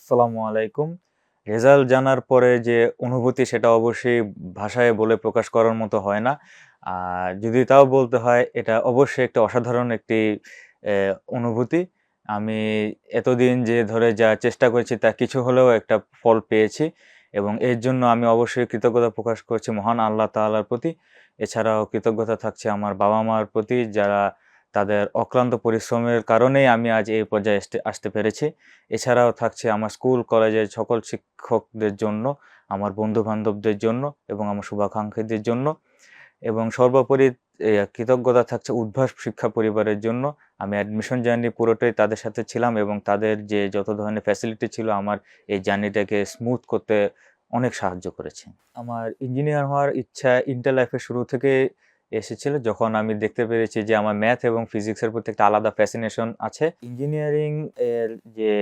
আসসালামু আলাইকুম। রেজাল্ট জানার পরে যে অনুভূতি সেটা অবশ্যই ভাষায় বলে প্রকাশ করার মতো হয় না। যদি তাও বলতে হয়, এটা অবশ্যই একটা অসাধারণ একটি অনুভূতি। আমি এতদিন যে ধরে যা চেষ্টা করেছি তা কিছু হলেও একটা ফল পেয়েছি এবং এর জন্য আমি অবশ্যই কৃতজ্ঞতা প্রকাশ করছি মহান আল্লাহ তাআলার প্রতি। এছাড়াও কৃতজ্ঞতা থাকছে আমার বাবা মার প্রতি যারা তাদের অক্লান্ত পরিশ্রমের কারণেই আমি আজ এই পর্যায়ে আসতে পেরেছি। এছাড়াও থাকছে আমার স্কুল, কলেজের সকল শিক্ষকদের জন্য, আমার বন্ধু বান্ধবদের জন্য এবং আমার শুভাকাঙ্ক্ষীদের জন্য এবং সর্বোপরি কৃতজ্ঞতা থাকছে উদ্ভাস শিক্ষা পরিবারের জন্য। আমি অ্যাডমিশন জার্নি পুরোটাই তাদের সাথে ছিলাম এবং তাদের যে যত ধরনের ফ্যাসিলিটি ছিল আমার এই জার্নিটাকে স্মুথ করতে অনেক সাহায্য করেছে। আমার ইঞ্জিনিয়ার হওয়ার ইচ্ছা ইন্টার লাইফের শুরু থেকে এসেছিল যখন আমি দেখতে পেরেছি যে আমার ম্যাথ এবং ফিজিক্সের প্রতি একটা আলাদা ফ্যাসিনেশন আছে। ইঞ্জিনিয়ারিং এর যে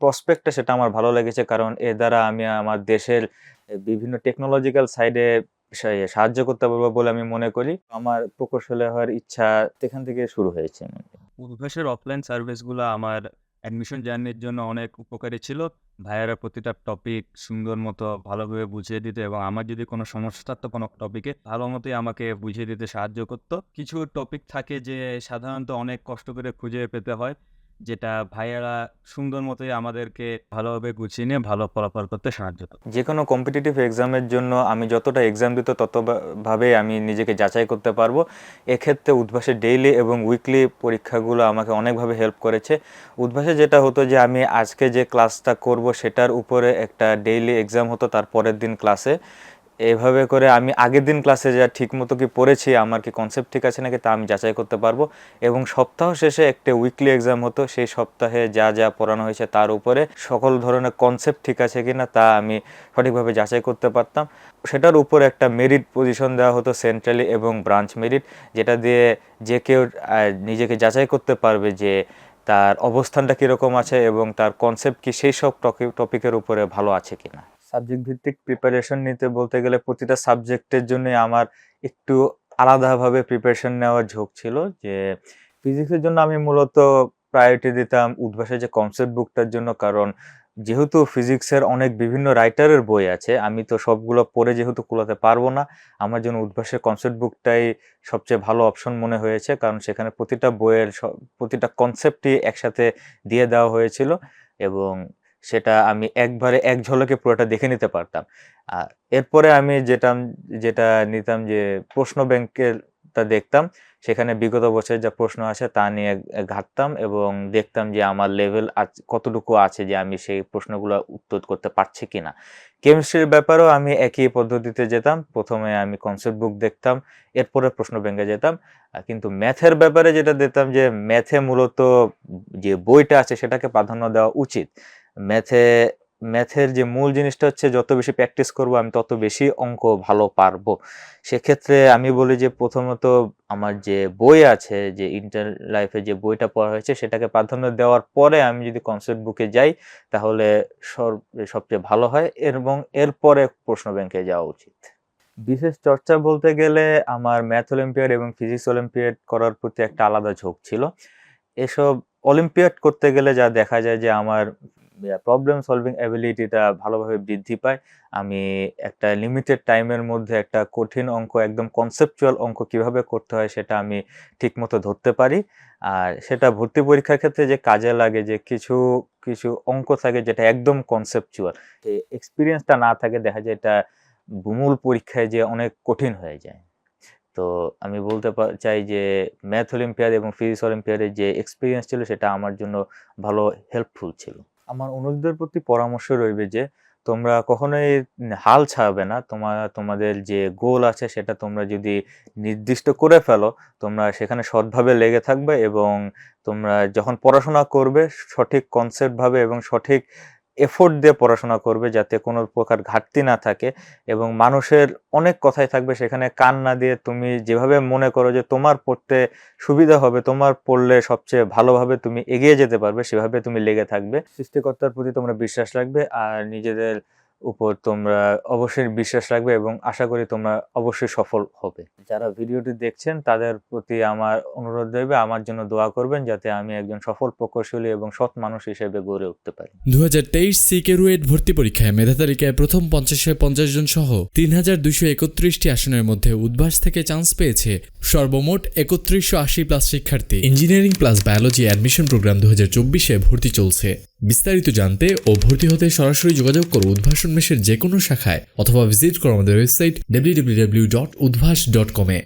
প্রসপেক্টটা সেটা আমার ভালো লেগেছে কারণ এর দ্বারা আমি আমার দেশের বিভিন্ন টেকনোলজিক্যাল সাইডে সাহায্য করতে পারব বলে আমি মনে করি। আমার প্রকৌশলী হওয়ার ইচ্ছা সেখান থেকে শুরু হয়েছে। উদ্ভাসের অফলাইন সার্ভিসগুলো আমার অ্যাডমিশন জার্নির জন্য অনেক উপকারী ছিল। ভাইয়ারা প্রতিটা টপিক সুন্দর মতো ভালোভাবে বুঝিয়ে দিত এবং আমার যদি কোনো সমস্যা থাকতো কোনো টপিকে ভালো মতোই আমাকে বুঝিয়ে দিতে সাহায্য করতো। কিছু টপিক থাকে যে সাধারণত অনেক কষ্ট করে খুঁজে পেতে হয়। যেটা ভাইয়ারা সুন্দর মতোই আমাদেরকে ভালোভাবে গুছিয়ে নিয়ে ভালো ফলাফল করতে সাহায্য করতো যে কোনো কম্পিটিটিভ এক্সামের জন্য আমি যতটা এক্সাম দিত ততভাবে আমি নিজেকে যাচাই করতে পারব। এক্ষেত্রে উদ্ভাসের ডেইলি এবং উইকলি পরীক্ষাগুলো আমাকে অনেকভাবে হেল্প করেছে। উদ্ভাসে যেটা হতো যে আমি আজকে যে ক্লাসটা করব সেটার উপরে একটা ডেইলি এক্সাম হতো, তার পরের দিন ক্লাসে এভাবে করে আমি আগের দিন ক্লাসে যা ঠিক মতো কি পড়েছি, আমার কি কনসেপ্ট ঠিক আছে নাকি তা আমি যাচাই করতে পারব। এবং সপ্তাহ শেষে একটা উইকলি এক্সাম হতো, সেই সপ্তাহে যা যা পড়ানো হয়েছে তার উপরে সকল ধরনের কনসেপ্ট ঠিক আছে কি না তা আমি সঠিকভাবে যাচাই করতে পারতাম। সেটার উপর একটা মেরিট পজিশন দেওয়া হতো সেন্ট্রালি এবং ব্রাঞ্চ মেরিট যেটা দিয়ে যে কেউ নিজেকে যাচাই করতে পারবে যে তার অবস্থানটা কীরকম আছে এবং তার কনসেপ্ট কি, সেই সব টপিকের উপরে ভালো আছে কিনা। সাবজেক্ট ভিত্তিক প্রিপারেশন নিতে বলতে গেলে প্রতিটা সাবজেক্টের জন্য আমার একটু আলাদাভাবে প্রিপারেশন নেওয়ার ঝোঁক ছিল যে ফিজিক্সের জন্য আমি মূলত প্রায়োরিটি দিতাম উদ্ভাসের যে কনসেপ্ট বুকটার জন্য। কারণ যেহেতু ফিজিক্সের অনেক বিভিন্ন রাইটারের বই আছে, আমি তো সবগুলো পড়ে যেহেতু কুলাতে পারব না, আমার জন্য উদ্ভাসের কনসেপ্ট বুকটাই সবচেয়ে ভালো অপশন মনে হয়েছে। কারণ সেখানে প্রতিটা বইয়ের প্রতিটা কনসেপ্টই একসাথে দিয়ে দেওয়া হয়েছিল এবং সেটা আমি একবারে এক ঝলকে পুরোটা দেখে নিতে পারতাম। আর এরপরে আমি যেটা যেটা নিতাম যে প্রশ্ন ব্যাংকের তা দেখতাম, সেখানে বিগত বছরের যা প্রশ্ন আছে তা নিয়ে ঘাটতাম এবং দেখতাম যে আমার লেভেল কতটুকু আছে যে আমি সেই প্রশ্নগুলো উত্তর করতে পারছি কিনা। কেমিস্ট্রির ব্যাপারেও আমি একই পদ্ধতিতে যেতাম। প্রথমে আমি কনসেপ্ট বুক দেখতাম, এরপরে প্রশ্ন ব্যাংকে যেতাম। কিন্তু ম্যাথের ব্যাপারে যেটা দেখতাম যে ম্যাথে মূলত যে বইটা আছে সেটাকে প্রাধান্য দেওয়া উচিত। ম্যাথে, ম্যাথের যে মূল জিনিসটা হচ্ছে যত বেশি প্র্যাকটিস করব আমি তত বেশি অঙ্ক ভালো পারব। সেক্ষেত্রে আমি বলি যে প্রথমত আমার যে বই আছে, যে ইন্টার লাইফে যে বইটা পড়া হয়েছে, সেটাকে প্রাধান্য দেওয়ার পরে আমি যদি কনসেপ্ট বুকে যাই, তাহলে সবচেয়ে ভালো হয় এবং এরপরে প্রশ্ন ব্যাংকে যাওয়া উচিত। বিশেষ চর্চা বলতে গেলে আমার ম্যাথ অলিম্পিয়াড এবং ফিজিক্স অলিম্পিয়াড করার প্রতি একটা আলাদা ঝোঁক ছিল। এসব অলিম্পিয়াড করতে গেলে যা দেখা যায় যে আমার প্রবলেম সলভিং অ্যাবিলিটিটা ভালোভাবে বৃদ্ধি পায়। আমি একটা লিমিটেড টাইমের মধ্যে একটা কঠিন অঙ্ক, একদম কনসেপচুয়াল অঙ্ক কীভাবে করতে হয় সেটা আমি ঠিকমতো ধরতে পারি। আর সেটা ভর্তি পরীক্ষার ক্ষেত্রে যে কাজে লাগে, যে কিছু কিছু অঙ্ক থাকে যেটা একদম কনসেপচুয়াল এই এক্সপিরিয়েন্সটা না থাকে, দেখা যায় এটা মূল পরীক্ষায় যে অনেক কঠিন হয়ে যায়। তো আমি বলতে চাই যে ম্যাথ অলিম্পিয়াড এবং ফিজিক্স অলিম্পিয়াডের যে এক্সপিরিয়েন্স ছিল সেটা আমার জন্য ভালো হেল্পফুল ছিল। আমার অনুরোধের প্রতি পরামর্শ রইবে যে, তোমরা কখনোই হাল ছাড়বে না। তোমার তোমাদের যে গোল আছে সেটা তোমরা যদি নির্দিষ্ট করে ফেলো, তোমরা সেখানে সৎভাবে লেগে থাকবে এবং তোমরা যখন পড়াশোনা করবে, সঠিক কনসেপ্টভাবে এবং সঠিক এফোর্ট দিয়ে পড়াশোনা করবে যাতে কোনো প্রকার ঘাটতি না থাকে এবং মানুষের অনেক কথাই থাকবে সেখানে কান না দিয়ে তুমি যেভাবে মনে করো যে তোমার পড়তে সুবিধা হবে, তোমার পড়লে সবচেয়ে ভালোভাবে তুমি এগিয়ে যেতে পারবে, সেভাবে তুমি লেগে থাকবে। সৃষ্টিকর্তার প্রতি তোমরা বিশ্বাস রাখবে আর নিজেদের উপর তোমরা অবশ্যই বিশ্বাস রাখবে এবং আশা করি তোমরা অবশ্যই সফল হবে। যারা ভিডিওটি দেখছেন, তাদের প্রতি আমার অনুরোধ রইবে, আমার জন্য দোয়া করবেন যাতে আমি একজন সফল, প্রকৌশলী এবং সৎ মানুষ হিসেবে গড়ে উঠতে পারি। দু হাজার তেইশ সিকে রুয়েট ভর্তি পরীক্ষায় মেধা তালিকায় প্রথম পঞ্চাশে পঞ্চাশ জন সহ তিন হাজার দুশো একত্রিশটি আসনের মধ্যে উদ্ভাস থেকে চান্স পেয়েছে সর্বমোট একত্রিশশো আশি প্লাস শিক্ষার্থী। Engineering plus biology admission programme দু হাজার চব্বিশে ভর্তি চলছে। বিস্তারিত জানতে ও ভর্তি হতে সরাসরি যোগাযোগ করো উদ্ভাসন মেশের যে কোনো শাখায় অথবা ভিজিট করো আমাদের website W W W dot Udvash dot কমে